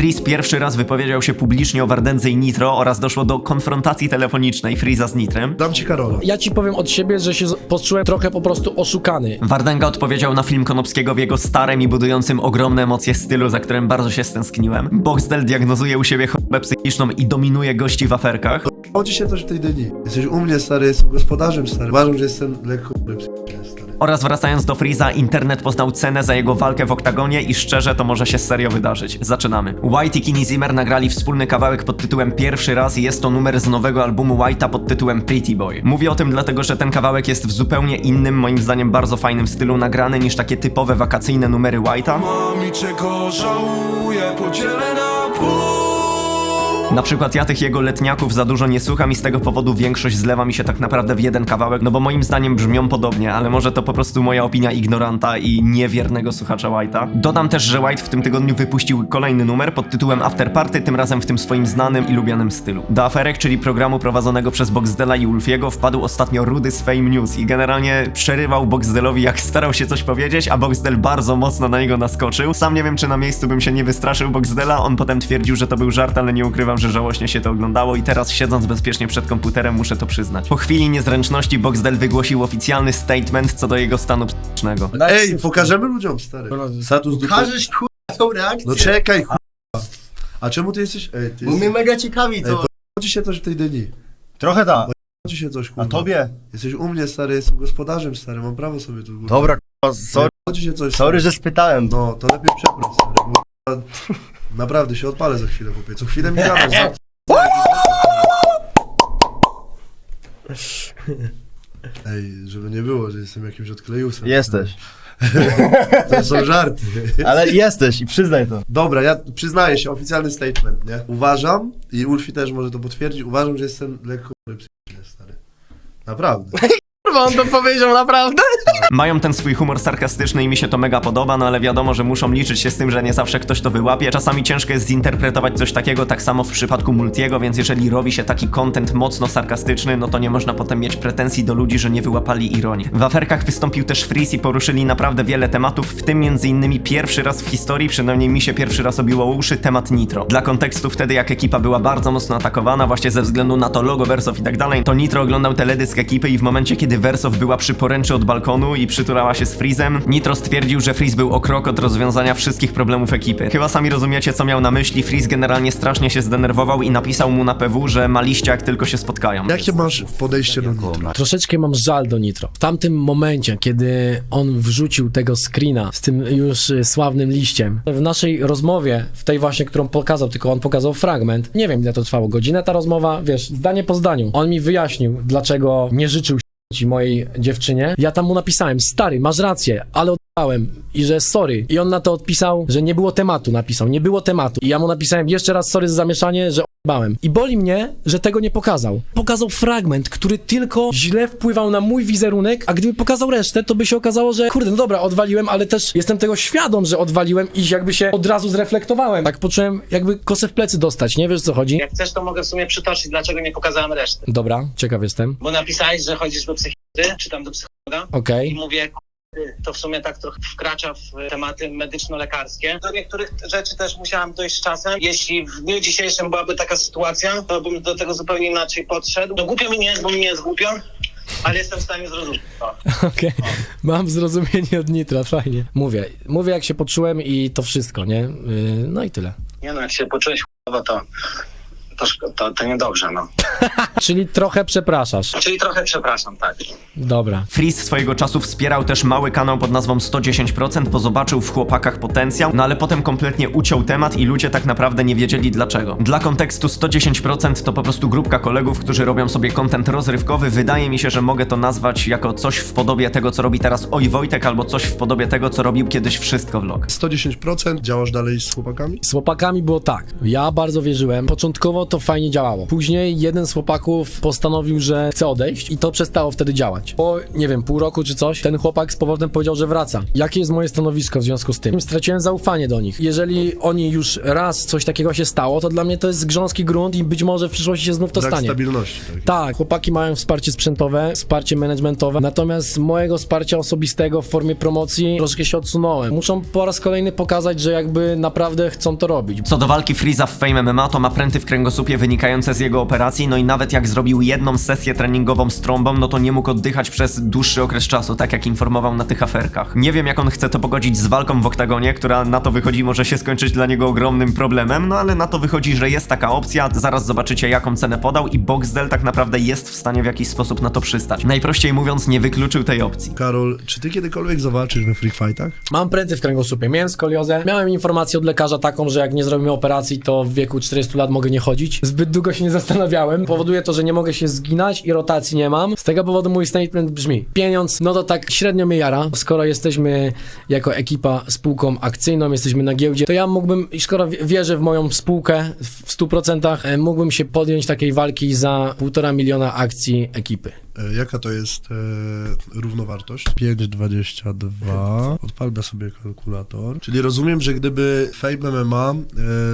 Freeze pierwszy raz wypowiedział się publicznie o Wardędze i Nitro oraz doszło do konfrontacji telefonicznej Freeza z Nitrem. Dam ci Karola. Ja ci powiem od siebie, że się z- poczułem trochę po prostu oszukany. Wardęga odpowiedział na film Konopskiego w jego starym i budującym ogromne emocje stylu, za którym bardzo się stęskniłem. Boxdel diagnozuje u siebie chorobę psychiczną i dominuje gości w aferkach. Chodzi się coś w tej dni. Jesteś u mnie, stary, jestem gospodarzem, stary. Uważam, że jestem lekko psychicznie, stary. Oraz wracając do Freeza, internet poznał cenę za jego walkę w oktagonie i szczerze to może się serio wydarzyć. Zaczynamy. White i Kini Zimmer nagrali wspólny kawałek pod tytułem Pierwszy raz i jest to numer z nowego albumu White'a pod tytułem Pretty Boy. Mówię o tym dlatego, że ten kawałek jest w zupełnie innym, moim zdaniem bardzo fajnym stylu nagrany niż takie typowe wakacyjne numery White'a. Mam i czego żałuję, podzielę na pół Na przykład ja tych jego letniaków za dużo nie słucham i z tego powodu większość zlewa mi się tak naprawdę w jeden kawałek, no bo moim zdaniem brzmią podobnie, ale może to po prostu moja opinia ignoranta i niewiernego słuchacza White'a. Dodam też, że White w tym tygodniu wypuścił kolejny numer pod tytułem After Party, tym razem w tym swoim znanym i lubianym stylu. Do aferek, czyli programu prowadzonego przez Boxdela i Ulfiego wpadł ostatnio Rudy z Fame News i generalnie przerywał Boxdelowi jak starał się coś powiedzieć, a Boxdel bardzo mocno na niego naskoczył. Sam nie wiem, czy na miejscu bym się nie wystraszył Boxdela, on potem twierdził, że to był żart, ale nie ukrywam, że żałośnie się to oglądało i teraz siedząc bezpiecznie przed komputerem muszę to przyznać. Po chwili niezręczności Boxdel wygłosił oficjalny statement co do jego stanu psychicznego. Ej, pokażemy ludziom, stary. Status dupa. Pokażesz kurwa tą reakcję. No czekaj, kurwa. A czemu ty jesteś... Ej, ty Bo mnie mega ciekawi Ej, to. Chodzi się coś w tej dni. Trochę tak. Chodzi się coś, kurwa. A tobie? Jesteś u mnie, stary, jestem gospodarzem, stary, mam prawo sobie tu... kurwa. Dobra, k***a, sorry, Chodzi się coś... sorry, że spytałem. No, to lepiej przeproś, stary, bo kurwa, naprawdę się odpalę za chwilę, chłopie. Co chwilę mi gadasz. za- Ej, żeby nie było, że jestem jakimś odklejusem. Jesteś. To są żarty. Ale jesteś i przyznaj to. Dobra, ja przyznaję się, oficjalny statement, nie? Uważam, i Ulfi też może to potwierdzić, uważam, że jestem lekko psychicznie, stary. Naprawdę. Kurwa, on to powiedział naprawdę? Mają ten swój humor sarkastyczny i mi się to mega podoba, no ale wiadomo, że muszą liczyć się z tym, że nie zawsze ktoś to wyłapie. Czasami ciężko jest zinterpretować coś takiego, tak samo w przypadku Multiego, więc jeżeli robi się taki content mocno sarkastyczny, no to nie można potem mieć pretensji do ludzi, że nie wyłapali ironii. W aferkach wystąpił też Freeze i poruszyli naprawdę wiele tematów, w tym innymi pierwszy raz w historii, przynajmniej mi się pierwszy raz obiło uszy, temat Nitro. Dla kontekstu wtedy, jak ekipa była bardzo mocno atakowana, właśnie ze względu na to logo Wersow i tak dalej, to Nitro oglądał teledysk ekipy i w momencie, kiedy Wersow była przy poręczy od balkonu i przytulała się z Freezem, Nitro stwierdził, że Freeze był o krok od rozwiązania wszystkich problemów ekipy. Chyba sami rozumiecie, co miał na myśli, Freeze generalnie strasznie się zdenerwował i napisał mu na PW, że ma liście, jak tylko się spotkają. Jakie masz podejście do Nitro? Troszeczkę mam żal do Nitro. W tamtym momencie, kiedy on wrzucił tego screena z tym już y, sławnym liściem, w naszej rozmowie, w tej właśnie, którą pokazał, tylko on pokazał fragment, nie wiem ile to trwało, godzinę ta rozmowa, wiesz, zdanie po zdaniu. On mi wyjaśnił, dlaczego nie życzył mojej dziewczynie. Ja tam mu napisałem, stary, masz rację, ale odpałem i że sorry. I on na to odpisał, że nie było tematu, napisał, nie było tematu. I ja mu napisałem jeszcze raz sorry za zamieszanie, że Bałem. I boli mnie, że tego nie pokazał. Pokazał fragment, który tylko źle wpływał na mój wizerunek, a gdyby pokazał resztę, to by się okazało, że kurde, no dobra, odwaliłem, ale też jestem tego świadom, że odwaliłem i jakby się od razu zreflektowałem. Tak poczułem, jakby kosę w plecy dostać, nie wiesz co chodzi? Jak chcesz, to mogę w sumie przytoczyć, dlaczego nie pokazałem reszty. Dobra, ciekaw jestem. Bo napisałeś, że chodzisz do psychiatry, czy tam do psychologa Okej. i mówię, "K***y, to w sumie tak trochę wkracza w tematy medyczno-lekarskie. Do niektórych rzeczy też musiałam dojść z czasem. Jeśli w dniu dzisiejszym byłaby taka sytuacja, to bym do tego zupełnie inaczej podszedł. No głupio mi nie jest, bo mi nie jest głupio, ale jestem w stanie zrozumieć to. Okej, mam zrozumienie od Nitra, fajnie. Mówię, mówię jak się poczułem i to wszystko, nie? Yy, no i tyle. Nie no, jak się poczułeś to, to, szko- to, to niedobrze, no. Czyli trochę przepraszasz. Czyli trochę przepraszam, tak. Dobra. Freeze swojego czasu wspierał też mały kanał pod nazwą 110%, bo zobaczył w chłopakach potencjał, no ale potem kompletnie uciął temat i ludzie tak naprawdę nie wiedzieli dlaczego. Dla kontekstu 110% to po prostu grupka kolegów, którzy robią sobie content rozrywkowy. Wydaje mi się, że mogę to nazwać jako coś w podobie tego, co robi teraz Oj Wojtek, albo coś w podobie tego, co robił kiedyś Wszystko Vlog. 110% działasz dalej z chłopakami? Z chłopakami było tak. Ja bardzo wierzyłem. Początkowo to fajnie działało. Później jeden z chłopaków postanowił, że chce odejść i to przestało wtedy działać. Po, nie wiem, pół roku czy coś, ten chłopak z powrotem powiedział, że wraca. Jakie jest moje stanowisko w związku z tym? Straciłem zaufanie do nich. Jeżeli oni już raz coś takiego się stało, to dla mnie to jest grząski grunt i być może w przyszłości się znów to Brak stanie. stabilności. Tak. Tak, chłopaki mają wsparcie sprzętowe, wsparcie managementowe, natomiast mojego wsparcia osobistego w formie promocji troszkę się odsunąłem. Muszą po raz kolejny pokazać, że jakby naprawdę chcą to robić. Co do walki Freeza w Fame MMA, to ma pręty w kręgosłupie wynikające z jego operacji, no i nawet jak zrobił jedną sesję treningową z trąbą, no to nie mógł oddychać przez dłuższy okres czasu, tak jak informował na tych aferkach. Nie wiem jak on chce to pogodzić z walką w oktagonie, która na to wychodzi może się skończyć dla niego ogromnym problemem, no ale na to wychodzi, że jest taka opcja, zaraz zobaczycie jaką cenę podał i Boxdel tak naprawdę jest w stanie w jakiś sposób na to przystać. Najprościej mówiąc, nie wykluczył tej opcji. Karol, czy ty kiedykolwiek zawalczysz we free fightach? Mam pręty w kręgosłupie, miałem skoliozę, miałem informację od lekarza taką, że jak nie zrobimy operacji, to w wieku 40 lat mogę nie chodzić. Zbyt długo się nie zastanawiałem. Powoduje to, że nie mogę się zginać i rotacji nie mam. Z tego powodu mój statement brzmi: pieniądz, no to tak średnio mnie jara. Skoro jesteśmy jako ekipa spółką akcyjną, jesteśmy na giełdzie, to ja mógłbym, skoro wi- wierzę w moją spółkę w 100%, e, mógłbym się podjąć takiej walki za półtora miliona akcji ekipy. E, Jaka to jest e, równowartość? 5,22. Odpalmy sobie kalkulator. Czyli rozumiem, że gdyby Fame MMA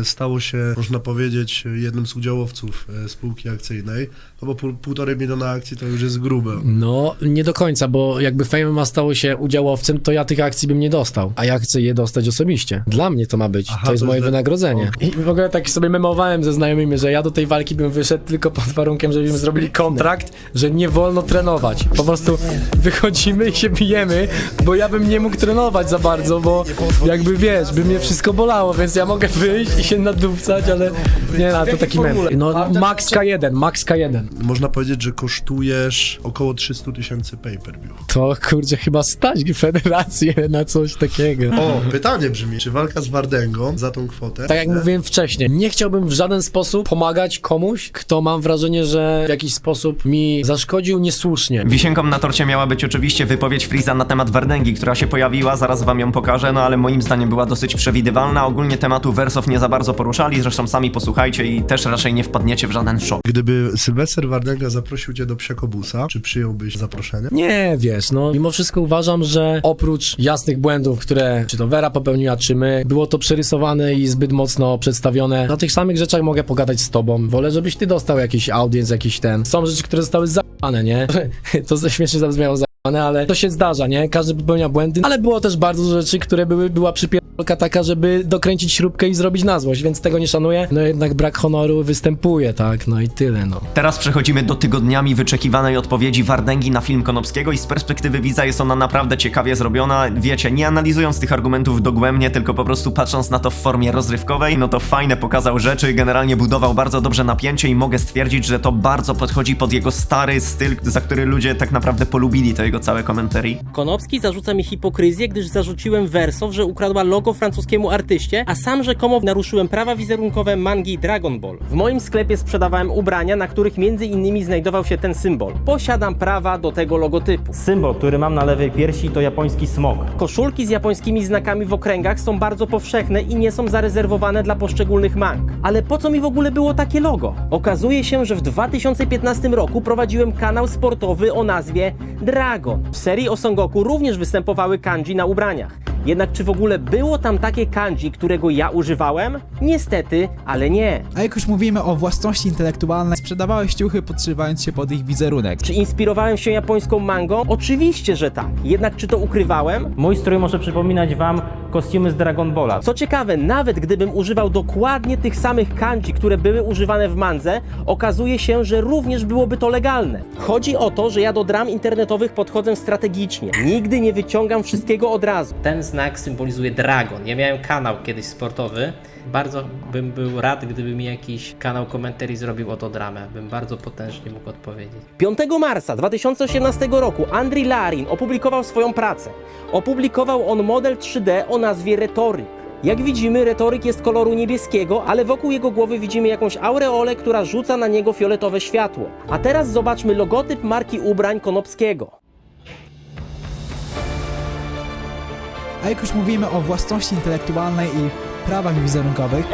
e, stało się, można powiedzieć, jednym z udziałowców e, spółki akcyjnej, no bo pół, półtorej miliona akcji to już jest grube. No, nie do końca, bo jakby Fame ma stało się udziałowcem, to ja tych akcji bym nie dostał, a ja chcę je dostać osobiście. Dla mnie to ma być, Aha, to jest to moje źle. wynagrodzenie. I w ogóle tak sobie memowałem ze znajomymi, że ja do tej walki bym wyszedł tylko pod warunkiem, żebyśmy zrobili kontrakt, że nie wolno trenować. Po prostu wychodzimy i się bijemy, bo ja bym nie mógł trenować za bardzo, bo jakby wiesz, by mnie wszystko bolało, więc ja mogę wyjść i się nadupcać, ale nie, no, to taki mem. No, max K1, max K1. Można powiedzieć, że kosztujesz około 300 tysięcy pay-per-view. To kurczę, chyba stać federację na coś takiego. O, pytanie brzmi, czy walka z Wardęgą za tą kwotę? Tak jak mówiłem wcześniej, nie chciałbym w żaden sposób pomagać komuś, kto mam wrażenie, że w jakiś sposób mi zaszkodził niesłusznie. Wisienką na torcie miała być oczywiście wypowiedź Freeza na temat Wardęgi, która się pojawiła, zaraz wam ją pokażę, no ale moim zdaniem była dosyć przewidywalna. Ogólnie tematu Wersow nie za bardzo poruszali, zresztą sami posłuchajcie i też raczej nie wpadniecie w żaden szok. Gdyby Sylwester Wardęga zaprosił cię do Psiakobusa, czy przyjąłbyś zaproszenie? Nie, wiesz, no mimo wszystko uważam, że oprócz jasnych błędów, które czy to Vera popełniła, czy my, było to przerysowane i zbyt mocno przedstawione. Na tych samych rzeczach mogę pogadać z tobą. Wolę, żebyś ty dostał jakiś audience, jakiś ten. Są rzeczy, które zostały zajebane, nie? to śmiesznie zabrzmiało zajebane, ale to się zdarza, nie? Każdy popełnia błędy, ale było też bardzo dużo rzeczy, które były, była przypierdolka taka, żeby dokręcić śrubkę i zrobić na złość, więc tego nie szanuję. No jednak brak honoru występuje, tak? No i tyle, no. Teraz przechodzimy do tygodniami wyczekiwanej odpowiedzi Wardęgi na film Konopskiego i z perspektywy widza jest ona naprawdę ciekawie zrobiona. Wiecie, nie analizując tych argumentów dogłębnie, tylko po prostu patrząc na to w formie rozrywkowej, no to fajne pokazał rzeczy, generalnie budował bardzo dobrze napięcie i mogę stwierdzić, że to bardzo podchodzi pod jego stary styl, za który ludzie tak naprawdę polubili to jego całe komentarii. Konopski zarzuca mi hipokryzję, gdyż zarzuciłem Wersow, że ukradła logo francuskiemu artyście, a sam rzekomo naruszyłem prawa wizerunkowe mangi Dragon Ball. W moim sklepie sprzedawałem ubrania, na których między innymi znajdował się ten symbol. Posiadam prawa do tego logotypu. Symbol, który mam na lewej piersi, to japoński smok. Koszulki z japońskimi znakami w okręgach są bardzo powszechne i nie są zarezerwowane dla poszczególnych mang. Ale po co mi w ogóle było takie logo? Okazuje się, że w 2015 roku prowadziłem kanał sportowy o nazwie Dragon. W serii o Son Goku również występowały kanji na ubraniach. Jednak czy w ogóle było tam takie kanji, którego ja używałem? Niestety, ale nie. A jak już mówimy o własności intelektualnej, sprzedawałeś ciuchy podszywając się pod ich wizerunek. Czy inspirowałem się japońską mangą? Oczywiście, że tak. Jednak czy to ukrywałem? Mój strój może przypominać wam kostiumy z Dragon Balla. Co ciekawe, nawet gdybym używał dokładnie tych samych kanji, które były używane w mandze, okazuje się, że również byłoby to legalne. Chodzi o to, że ja do dram internetowych podchodzę strategicznie. Nigdy nie wyciągam wszystkiego od razu. Ten znak symbolizuje dragon. Ja miałem kanał kiedyś sportowy. Bardzo bym był rad, gdyby mi jakiś kanał komentarii zrobił o to dramę. Bym bardzo potężnie mógł odpowiedzieć. 5 marca 2018 roku Andri Larin opublikował swoją pracę. Opublikował on model 3D o nazwie Retoryk. Jak widzimy, retoryk jest koloru niebieskiego, ale wokół jego głowy widzimy jakąś aureolę, która rzuca na niego fioletowe światło. A teraz zobaczmy logotyp marki ubrań Konopskiego. A jak już mówimy o własności intelektualnej i prawach wizerunkowych,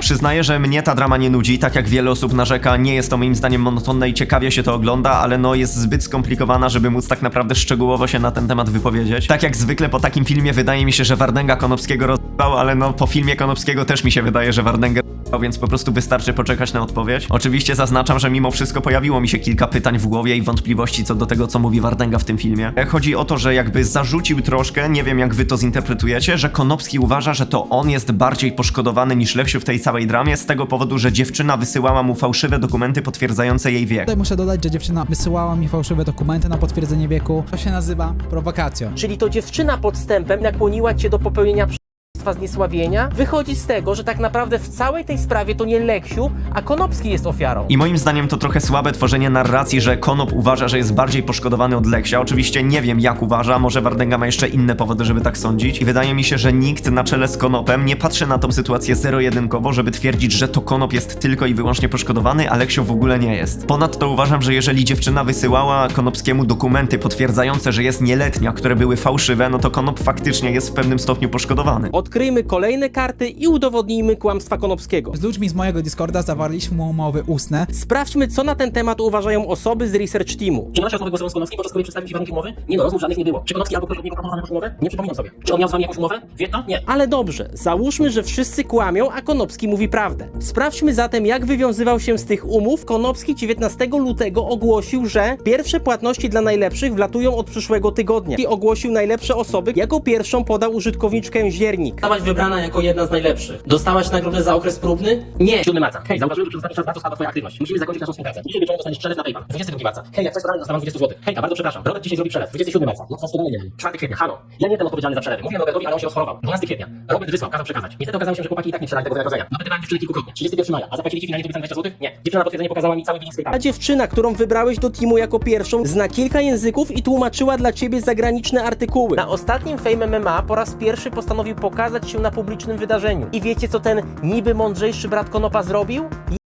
przyznaję, że mnie ta drama nie nudzi, tak jak wiele osób narzeka, nie jest to moim zdaniem monotonne i ciekawie się to ogląda, ale no jest zbyt skomplikowana, żeby móc tak naprawdę szczegółowo się na ten temat wypowiedzieć. Tak jak zwykle po takim filmie wydaje mi się, że Wardęga Konopskiego rozdał, ale no po filmie Konopskiego też mi się wydaje, że Wardęgę rozdał, więc po prostu wystarczy poczekać na odpowiedź. Oczywiście zaznaczam, że mimo wszystko pojawiło mi się kilka pytań w głowie i wątpliwości co do tego, co mówi Wardęga w tym filmie. Chodzi o to, że jakby zarzucił troszkę, nie wiem jak wy to zinterpretujecie, że Konopski uważa, że to on jest bardziej poszkodowany niż Leksiu w tej całej dramie z tego powodu, że dziewczyna wysyłała mu fałszywe dokumenty potwierdzające jej wiek. Tutaj muszę dodać, że dziewczyna wysyłała mi fałszywe dokumenty na potwierdzenie wieku. To się nazywa prowokacją. Czyli to dziewczyna podstępem nakłoniła cię do popełnienia przestępstwa zniesławienia? Wychodzi z tego, że tak naprawdę w całej tej sprawie to nie Leksiu, a Konopski jest ofiarą. I moim zdaniem to trochę słabe tworzenie narracji, że Konop uważa, że jest bardziej poszkodowany od Leksia. Oczywiście nie wiem jak uważa, może Wardęga ma jeszcze inne powody, żeby tak sądzić. I wydaje mi się, że nikt na czele z Konopem nie patrzy na tą sytuację zero-jedynkowo, żeby twierdzić, że to Konop jest tylko i wyłącznie poszkodowany, a Leksio w ogóle nie jest. Ponadto uważam, że jeżeli dziewczyna wysyłała Konopskiemu dokumenty potwierdzające, że jest nieletnia, które były fałszywe, no to Konop faktycznie jest w pewnym stopniu poszkodowany. Odkryjmy kolejne karty i udowodnijmy kłamstwa Konopskiego. Z ludźmi z mojego Discorda zawarliśmy umowy ustne. Sprawdźmy, co na ten temat uważają osoby z Research Teamu. Czy masz rozmowę głosową z Konowskim podczas której przedstawił Ci warunki umowy? Nie no, rozmów żadnych nie było. Czy Konowski albo ktoś od niego proponował jakąś umowę? Nie przypominam sobie. Czy on miał z Wami jakąś umowę? Wie to? Nie. Ale dobrze, załóżmy, że wszyscy kłamią, a Konopski mówi prawdę. Sprawdźmy zatem, jak wywiązywał się z tych umów. Konopski 19 lutego ogłosił, że pierwsze płatności dla najlepszych wlatują od przyszłego tygodnia. I ogłosił najlepsze osoby, jako pierwszą podał użytkowniczkę Ziernik. Zostałaś wybrana jako jedna z najlepszych. Dostałaś nagrodę za okres próbny? Nie. 7 marca. Hej, zauważyłem, że przez ostatni czas bardzo spadła Twoja aktywność. Musimy zakończyć naszą współpracę. Dzisiaj wieczorem dostaniesz przelew na PayPal. 22 marca. Hej, jak coś to dostałam 20 zł. Hejka, bardzo przepraszam. Robert dzisiaj zrobi przelew. 27 marca. Jak coś nie wiem. 4 kwietnia. Halo. Ja nie jestem odpowiedzialny za przelewy. Mówiłem Robertowi, ale on się rozchorował. 12 kwietnia. Robert wysłał, kazał przekazać. Niestety okazało się, że chłopaki i tak nie przelali tego wynagrodzenia. Dopytywałem dziewczyny kilkukrotnie. 31 maja. A zapłacili finalnie 20 zł? Nie. Dziewczyna na potwierdzenie pokazała mi cały billing z A PayPala. dziewczyna, którą wybrałeś do teamu jako pierwszą, zna kilka języków i tłumaczyła dla ciebie zagraniczne artykuły. Na ostatnim Fame MMA po raz pierwszy postanowił pokazać się na publicznym wydarzeniu. I wiecie, co ten niby mądrzejszy brat Konopa zrobił?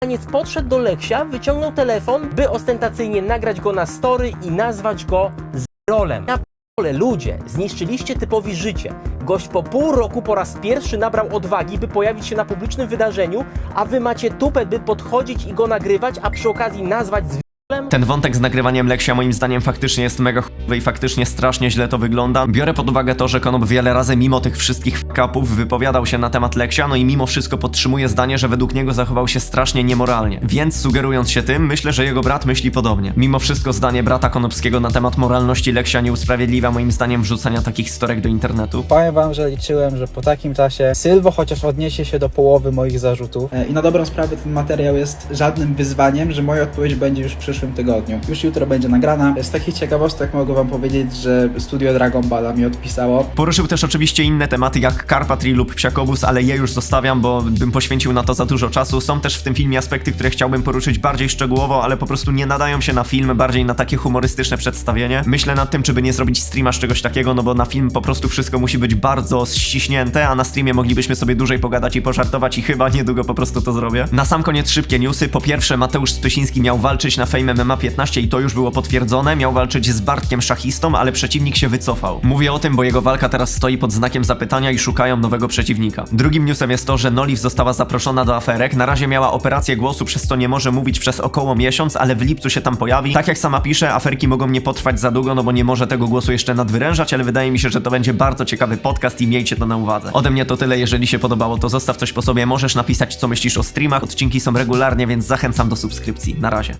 Janiec podszedł do Leksia, wyciągnął telefon, by ostentacyjnie nagrać go na story i nazwać go z rolem. Ja p***le, ludzie, zniszczyliście typowi życie. Gość po pół roku po raz pierwszy nabrał odwagi, by pojawić się na publicznym wydarzeniu, a wy macie tupet, by podchodzić i go nagrywać, a przy okazji nazwać z Ten wątek z nagrywaniem Leksia moim zdaniem faktycznie jest mega chujowy i faktycznie strasznie źle to wygląda. Biorę pod uwagę to, że Konop wiele razy mimo tych wszystkich f***upów wypowiadał się na temat Leksia, no i mimo wszystko podtrzymuje zdanie, że według niego zachował się strasznie niemoralnie. Więc sugerując się tym, myślę, że jego brat myśli podobnie. Mimo wszystko zdanie brata Konopskiego na temat moralności Leksia nie usprawiedliwia moim zdaniem wrzucania takich storek do internetu. Powiem wam, że liczyłem, że po takim czasie Sylwo chociaż odniesie się do połowy moich zarzutów. E, I na dobrą sprawę ten materiał jest żadnym wyzwaniem, że moja odpowiedź będzie już w przyszłym tygodniu. Już jutro będzie nagrana. Z takich ciekawostek mogę wam powiedzieć, że studio Dragon Balla mi odpisało. Poruszył też oczywiście inne tematy jak Carpatry lub Psiakobus, ale je już zostawiam, bo bym poświęcił na to za dużo czasu. Są też w tym filmie aspekty, które chciałbym poruszyć bardziej szczegółowo, ale po prostu nie nadają się na film, bardziej na takie humorystyczne przedstawienie. Myślę nad tym, czy by nie zrobić streama z czegoś takiego, no bo na film po prostu wszystko musi być bardzo ściśnięte, a na streamie moglibyśmy sobie dłużej pogadać i pożartować i chyba niedługo po prostu to zrobię. Na sam koniec szybkie newsy. Po pierwsze, Mateusz Stosiński miał walczyć na Fame MMA 15 i to już było potwierdzone. Miał walczyć z Bartkiem Szachistą, ale przeciwnik się wycofał. Mówię o tym, bo jego walka teraz stoi pod znakiem zapytania i szukają nowego przeciwnika. Drugim newsem jest to, że Noliv została zaproszona do aferek. Na razie miała operację głosu, przez to nie może mówić przez około miesiąc, ale w lipcu się tam pojawi. Tak jak sama pisze, aferki mogą nie potrwać za długo, no bo nie może tego głosu jeszcze nadwyrężać, ale wydaje mi się, że to będzie bardzo ciekawy podcast i miejcie to na uwadze. Ode mnie to tyle, jeżeli się podobało, to zostaw coś po sobie, możesz napisać co myślisz o streamach, odcinki są regularnie, więc zachęcam do subskrypcji. Na razie.